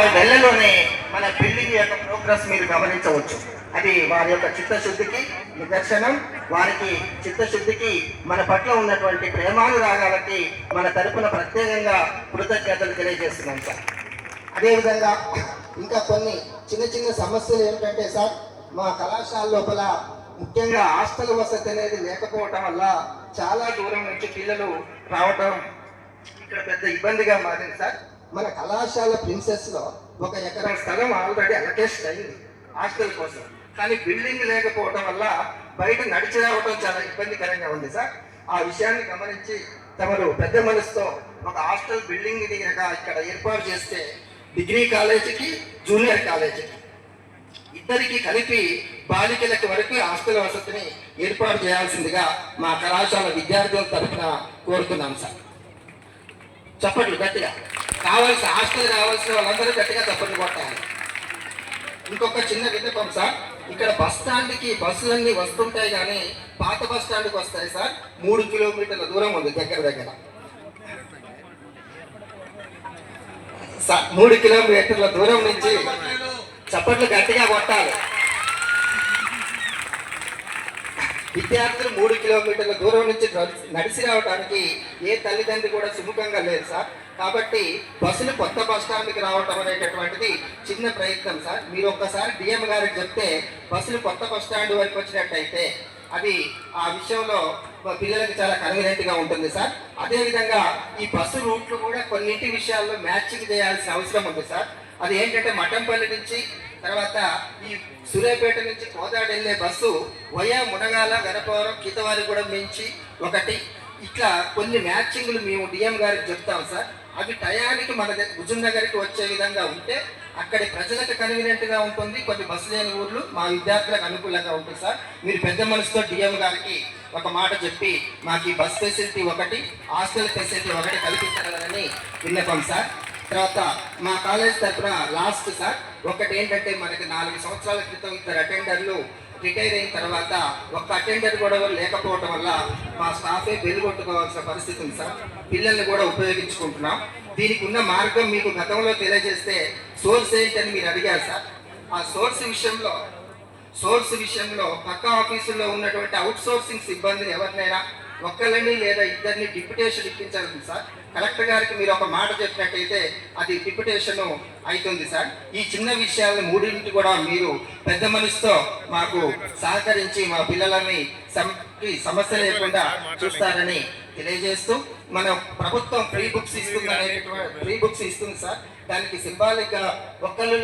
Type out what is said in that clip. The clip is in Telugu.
ఆరు వెళ్ళలోనే మన బిల్డింగ్ యొక్క ప్రోగ్రెస్ మీరు గమనించవచ్చు. అది వారి యొక్క చిత్తశుద్ధికి నిదర్శనం వారికి చిత్తశుద్ధికి మన పట్ల ఉన్నటువంటి ప్రేమానురాగాలకి మన తరపున ప్రత్యేకంగా కృతజ్ఞతలు తెలియజేస్తున్నాం సార్. అదేవిధంగా ఇంకా కొన్ని చిన్న చిన్న సమస్యలు ఏమిటంటే సార్ మా కళాశాల లోపల ముఖ్యంగా హాస్టల్ వసతి అనేది లేకపోవటం వల్ల చాలా దూరం నుంచి పిల్లలు రావటం ఇక్కడ పెద్ద ఇబ్బందిగా మారింది సార్. మన కళాశాల ప్రిన్సెస్లో ఒక ఎకరం స్థలం ఆల్రెడీ అలకేషన్ అయింది హాస్టల్ కోసం. కానీ బిల్డింగ్ లేకపోవడం వల్ల బయట నడిచి రావడం చాలా ఇబ్బందికరంగా ఉంది సార్. ఆ విషయాన్ని గమనించి తమరు పెద్ద మనసుతో ఒక హాస్టల్ బిల్డింగ్ని ఇక్కడ ఏర్పాటు చేస్తే డిగ్రీ కాలేజీకి జూనియర్ కాలేజీకి ఇద్దరికి కలిపి బాలికలకు వరకు హాస్టల్ వసతిని ఏర్పాటు చేయాల్సిందిగా మా కళాశాల విద్యార్థుల తరఫున కోరుతున్నాం సార్. చప్పట్లు గట్టిగా. కావాల్సిన హాస్టల్ కావాల్సిన వాళ్ళందరూ గట్టిగా చప్పట్లు కొట్టాలి. ఇంకొక చిన్న విన్నపం సార్ ఇక్కడ బస్ స్టాండ్కి బస్సులన్నీ వస్తుంటాయి కానీ పాత బస్ స్టాండ్కి వస్తాయి సార్. మూడు కిలోమీటర్ల దూరం ఉంది దగ్గర దగ్గర. సార్ మూడు కిలోమీటర్ల దూరం నుంచి చప్పట్లు గట్టిగా కొట్టాలి. విద్యార్థులు మూడు కిలోమీటర్ల దూరం నుంచి నడిచి- నడిచి రావడానికి ఏ తల్లిదండ్రి కూడా సుముఖంగా లేదు సార్. కాబట్టి బస్సులు కొత్త బస్ స్టాండ్కి రావటం అనేటటువంటిది చిన్న ప్రయత్నం సార్. మీరు ఒక్కసారి డిఎం గారికి చెప్తే బస్సులు కొత్త బస్ స్టాండ్ వరకు వచ్చినట్టయితే అది ఆ విషయంలో పిల్లలకు పిల్లలకి చాలా కన్వీనియంట్గా ఉంటుంది సార్. అదేవిధంగా ఈ బస్సు రూట్లు కూడా కొన్నింటి విషయాల్లో మ్యాచింగ్ చేయాల్సిన అవసరం ఉంది సార్. అది ఏంటంటే మఠంపల్లి నుంచి తర్వాత ఈ సూర్యాపేట నుంచి కోదాడు వెళ్ళే బస్సు వయా మునగాల గణపవరం కితవారిగూడెం నుంచి ఒకటి ఇట్లా కొన్ని మ్యాచింగ్లు మేము డిఎం గారికి చెప్తాం సార్. అవి టయానికి మన దగ్గర హుజూర్ నగర్కి వచ్చే విధంగా ఉంటే అక్కడి ప్రజలకు కన్వీనియంట్గా ఉంటుంది. కొన్ని బస్సు లేని ఊర్లు మా విద్యార్థులకు అనుకూలంగా ఉంటుంది సార్. మీరు పెద్ద మనసుతో డిఎం గారికి ఒక మాట చెప్పి మాకు ఈ బస్ ఫెసిలిటీ ఒకటి హాస్టల్ ఫెసిలిటీ ఒకటి కల్పించగలరని విన్నపం సార్. తర్వాత మా కాలేజ్ తరఫున లాస్ట్ సార్. ఒకటి ఏంటంటే మనకి నాలుగు సంవత్సరాల క్రితం ఇద్దరు అటెండర్లు రిటైర్ అయిన తర్వాత ఒక్క అటెండర్ కూడా లేకపోవడం వల్ల మా స్టాఫే బెల్ కొట్టుకోవాల్సిన పరిస్థితి ఉంది సార్. పిల్లల్ని కూడా ఉపయోగించుకుంటున్నాం. దీనికి ఉన్న మార్గం మీకు గతంలో తెలియజేస్తే సోర్స్ ఏంటని మీరు అడిగారు సార్. ఆ సోర్స్ విషయంలో సోర్స్ విషయంలో పక్క ఆఫీసుల్లో ఉన్నటువంటి అవుట్ సోర్సింగ్ సిబ్బందిని ఎవరినైనా ఒక్కరిని లేదా ఇద్దరిని డిప్యుటేషన్ ఇప్పించాలి సార్. కలెక్టర్ గారికి మీరు ఒక మాట చెప్పినట్టయితే అది డిప్యుటేషన్ అవుతుంది సార్. ఈ చిన్న విషయాలను మూడింటి కూడా మీరు పెద్ద మనసుతో మాకు సహకరించి మా పిల్లలని సమస్య లేకుండా చూస్తారని తెలియజేస్తూ మన ప్రభుత్వం ఫ్రీ బుక్స్ ఇస్తుంది అనేటువంటి ఫ్రీ బుక్స్ ఇస్తుంది సార్. దానికి సింబాలిక్గా ఒక్కళ్ళు